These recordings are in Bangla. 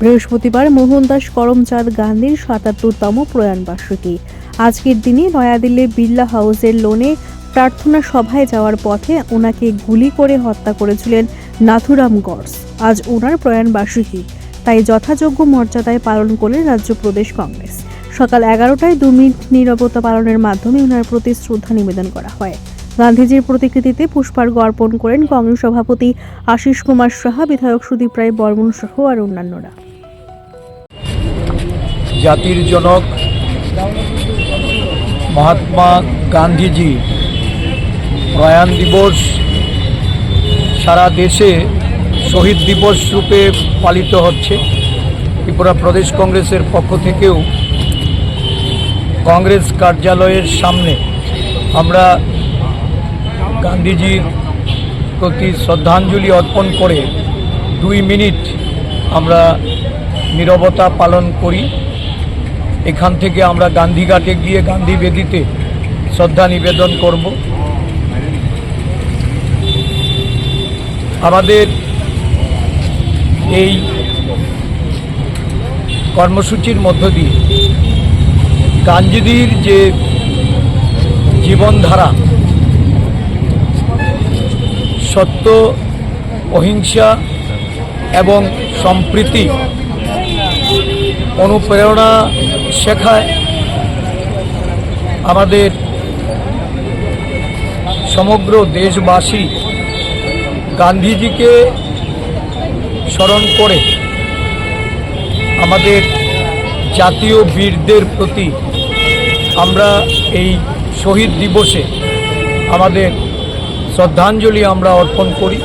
বৃহস্পতিবার মোহনদাস করমচাঁদ গান্ধীর সাতাত্তরতম প্রয়াণ বার্ষিকী। আজকের দিনে নয়াদিল্লির বিড়লা হাউসের লোনে প্রার্থনা সভায় যাওয়ার পথে ওনাকে গুলি করে হত্যা করেছিলেন নাথুরাম গডস আজ ওনার প্রয়াণ বার্ষিকী। তাই যথাযোগ্য মর্যাদায় পালন করলেন রাজ্য প্রদেশ কংগ্রেস। সকাল এগারোটায় দু মিনিট নীরবতা পালনের মাধ্যমে ওনার প্রতি শ্রদ্ধা নিবেদন করা হয়। গান্ধীজির প্রতিকৃতিতে পুষ্পার্ঘ অর্পণ করেন কংগ্রেস সভাপতি আশিস কুমার সাহা, বিধায়ক সুদীপ রায় বর্মন সহ আর অন্যান্যরা। জাতির জনক মহাত্মা গান্ধীজি প্রয়াণ দিবস সারা দেশে শহীদ দিবস রূপে পালিত হচ্ছে। ত্রিপুরা প্রদেশ কংগ্রেসের পক্ষ থেকেও কংগ্রেস কার্যালয়ের সামনে আমরা গান্ধীজির প্রতি শ্রদ্ধাঞ্জলি অর্পণ করে দুই মিনিট আমরা নীরবতা পালন করি। এখান থেকে আমরা গান্ধীঘাটে গিয়ে গান্ধী বেদিতে শ্রদ্ধা নিবেদন করব। আমাদের এই কর্মসূচির মধ্য দিয়ে গান্ধীজির যে জীবনধারা, সত্য, অহিংসা এবং সম্প্রীতি, অনুপ্রেরণা শেখায়। আমাদের সমগ্র দেশবাসী গান্ধীজিকে স্মরণ করে আমাদের জাতীয় বীরদের প্রতি আমরা এই শহীদ দিবসে আমাদের শ্রদ্ধাঞ্জলি আমরা অর্পণ করি।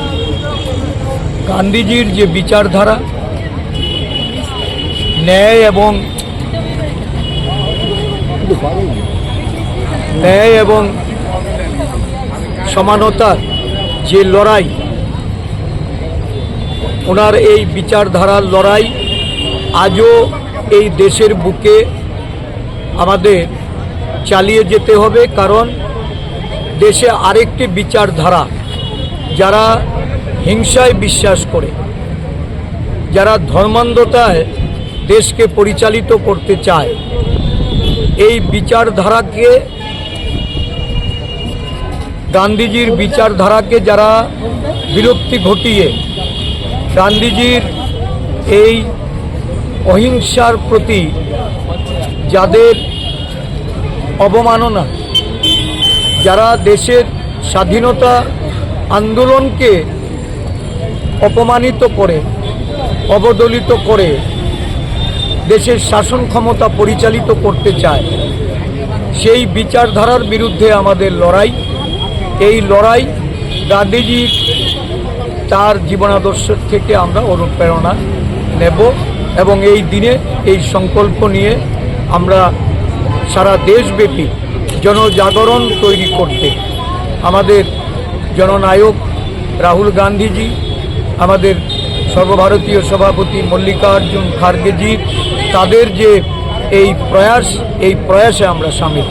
গান্ধীজির যে বিচারধারা, ন্যায় এবং ন্যায় এবং সমানতার যে লড়াই, ওনার এই বিচারধারার লড়াই আজও এই দেশের বুকে আমাদের চালিয়ে যেতে হবে, কারণ দেশে আরেকটি বিচারধারা যারা হিংসায় বিশ্বাস করে, যারা ধর্মান্ধতায় দেশকে পরিচালিত করতে চায় এই বিচারধারাকে, গান্ধীজির বিচারধারাকে যারা বিরক্তি ঘটিয়ে গান্ধীজির এই অহিংসার প্রতি যাদের অবমাননা, যারা দেশের স্বাধীনতা আন্দোলনকে অপমানিত করে, অবদলিত করে দেশের শাসন ক্ষমতা পরিচালিত করতে চায়। সেই বিচারধারার বিরুদ্ধে আমাদের লড়াই। এই লড়াই গান্ধীজি তার জীবনাদর্শ থেকে আমরা অনুপ্রেরণা নেব এবং এই দিনে এই সংকল্প নিয়ে আমরা সারা দেশব্যাপী জনজাগরণ তৈরি করতে। আমাদের জননায়ক রাহুল গান্ধীজি, আমাদের সর্বভারতীয় সভাপতি মল্লিকার্জুন খার্গেজি তাদের যে এই প্রয়াস এই প্রয়াসে আমরা সামিল।